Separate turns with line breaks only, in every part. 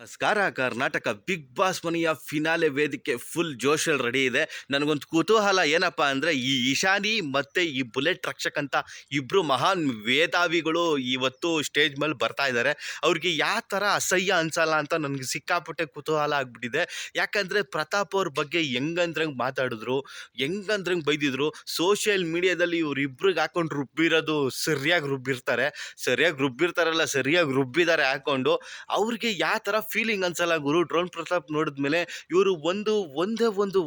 ನಮಸ್ಕಾರ, Karnataka big boss ಮನೆಯ finale ವೇದಿಕೆ ಫುಲ್ ಜೋಶಲ್ ರೆಡಿ ಇದೆ. ನನಗೊಂದು ಕುತೂಹಲ ಏನಪ್ಪ ಅಂದರೆ, ಈ ಇಶಾನಿ ಮತ್ತು ಈ ಬುಲೆಟ್ ರಕ್ಷಕ್ ಅಂತ ಇಬ್ಬರು ಮಹಾನ್ ವೇದಾವಿಗಳು ಇವತ್ತು ಸ್ಟೇಜ್ ಮೇಲೆ ಬರ್ತಾ ಇದ್ದಾರೆ ಅವ್ರಿಗೆ ಯಾವ ಥರ ಅಸಹ್ಯ ಅನ್ಸಲ್ಲ ಅಂತ ನನಗೆ ಸಿಕ್ಕಾಪಟ್ಟೆ ಕುತೂಹಲ ಆಗಿಬಿಟ್ಟಿದೆ. ಯಾಕಂದರೆ ಪ್ರತಾಪ್ ಅವ್ರ ಬಗ್ಗೆ ಹೆಂಗಂದ್ರಂಗೆ ಮಾತಾಡಿದ್ರು, ಹೆಂಗಂದ್ರಂಗೆ ಬೈದಿದ್ರು ಸೋಷಿಯಲ್ ಮೀಡಿಯಾದಲ್ಲಿ ಇವ್ರಿಬ್ರಿಗೆ ಹಾಕೊಂಡು ರುಬ್ಬಿರೋದು ಸರಿಯಾಗಿ ರುಬ್ಬಿರ್ತಾರೆ. ಸರಿಯಾಗಿ ರುಬ್ಬಿರ್ತಾರಲ್ಲ, ಸರಿಯಾಗಿ ರುಬ್ಬಿದ್ದಾರೆ ಹಾಕೊಂಡು, ಅವ್ರಿಗೆ ಯಾವ ಥರ ಫೀಲಿಂಗ್ ಅನ್ಸಲ್ಲ ಗುರು ಡ್ರೋನ್ ಪ್ರತಾಪ್ ನೋಡಿದ್ಮೇಲೆ ಇವರು ಒಂದು, ಒಂದೇ ಒಂದು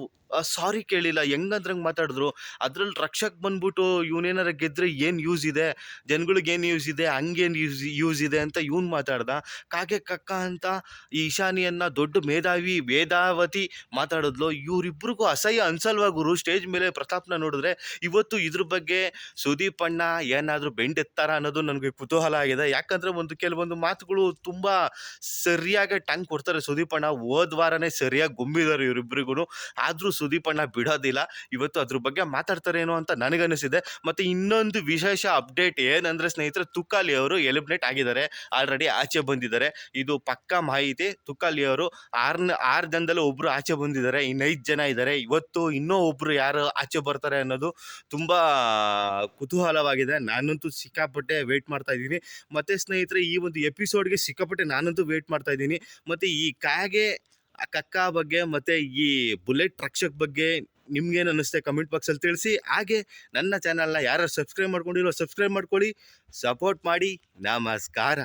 ಸಾರಿ ಕೇಳಿಲ್ಲ, ಹೆಂಗಂದ್ರಂಗೆ ಮಾತಾಡಿದ್ರು. ಅದ್ರಲ್ಲಿ ರಕ್ಷಕ್ ಬಂದ್ಬಿಟ್ಟು ಇವನೇನಾರ ಗೆದ್ರೆ ಏನು ಯೂಸ್ ಇದೆ? ಜನಗಳಿಗೆ ಏನು ಯೂಸ್ ಇದೆ? ಹಂಗೇನು ಯೂಸ್ ಯೂಸ್ ಇದೆ ಅಂತ ಇವನು ಮಾತಾಡ್ದ. ಕಾಗೆ ಕಕ್ಕ ಅಂತ ಈಶಾನಿಯನ್ನ ದೊಡ್ಡ ಮೇಧಾವಿ, ವೇದಾವತಿ ಮಾತಾಡಿದ್ಲು. ಇವರಿಬ್ರಿಗೂ ಅಸಹ್ಯ ಅನ್ಸಲ್ವಾ ಗುರು? ಸ್ಟೇಜ್ ಮೇಲೆ ಪ್ರತಾಪ್ನ ನೋಡಿದ್ರೆ ಇವತ್ತು ಇದ್ರ ಬಗ್ಗೆ ಸುದೀಪ್ ಅಣ್ಣ ಏನಾದರೂ ಬೆಂಡೆತ್ತಾರ ಅನ್ನೋದು ನನಗೆ ಕುತೂಹಲ ಆಗಿದೆ. ಯಾಕಂದ್ರೆ ಒಂದು, ಕೆಲವೊಂದು ಮಾತುಗಳು ತುಂಬಾ ಸರಿಯಾಗಿ ಟಂಗ್ ಕೊಡ್ತಾರೆ. ಸುದೀಪ್ ಅಣ್ಣ ಹೋದ್ ವಾರನೇ ಸರಿಯಾಗಿ ಗುಂಬಿದಾರೆ ಇವರಿಬ್ಬರಿಗೂ ಆದರೂ ಸುದೀಪ್ ಅಣ್ಣ ಬಿಡೋದಿಲ್ಲ. ಇವತ್ತು ಅದ್ರ ಬಗ್ಗೆ ಮಾತಾಡ್ತಾರೇನೋ ಅಂತ ನನಗನ್ನಿಸಿದೆ. ಮತ್ತೆ ಇನ್ನೊಂದು ವಿಶೇಷ ಅಪ್ಡೇಟ್ ಏನಂದ್ರೆ ಸ್ನೇಹಿತರೆ, ತುಕಾಲಿ ಅವರು ಎಲಿಮಿನೇಟ್ ಆಗಿದ್ದಾರೆ. ಆಲ್ರೆಡಿ ಆಚೆ ಬಂದಿದ್ದಾರೆ. ಇದು ಪಕ್ಕಾ ಮಾಹಿತಿ. ತುಕಾಲಿ ಅವರು ಆರ್ನ, ಆರು ಜನದಲ್ಲಿ ಒಬ್ರು ಆಚೆ ಬಂದಿದ್ದಾರೆ. ಇನ್ನೈದು ಜನ ಇದ್ದಾರೆ. ಇವತ್ತು ಇನ್ನೂ ಒಬ್ರು ಯಾರು ಆಚೆ ಬರ್ತಾರೆ ಅನ್ನೋದು ತುಂಬಾ ಕುತೂಹಲವಾಗಿದೆ. ನಾನಂತೂ ಸಿಕ್ಕಾಪಟ್ಟೆ ವೇಟ್ ಮಾಡ್ತಾ ಇದ್ದೀನಿ. ಮತ್ತೆ ಸ್ನೇಹಿತರೆ, ಈ ಒಂದು ಎಪಿಸೋಡ್ಗೆ ಸಿಕ್ಕಾಪಟ್ಟೆ ನಾನಂತೂ ವೇಟ್ ಮಾಡ್ತಾ ಇದ್ದೀನಿ. ಮತ್ತೆ ಈ ಕಾಗೆ ಕಕ್ಕ ಬಗ್ಗೆ ಮತ್ತೆ ಈ ಬುಲೆಟ್ ರಕ್ಷಕ್ ಬಗ್ಗೆ ನಿಮ್ಗೇನು ಅನ್ನಿಸ್ತೆ ಕಮೆಂಟ್ ಬಾಕ್ಸಲ್ಲಿ ತಿಳಿಸಿ. ಹಾಗೆ ನನ್ನ ಚಾನಲ್ನ ಯಾರು ಸಬ್ಸ್ಕ್ರೈಬ್ ಮಾಡ್ಕೊಂಡಿರೋ ಸಬ್ಸ್ಕ್ರೈಬ್ ಮಾಡ್ಕೊಳ್ಳಿ. ಸಪೋರ್ಟ್ ಮಾಡಿ. ನಮಸ್ಕಾರ.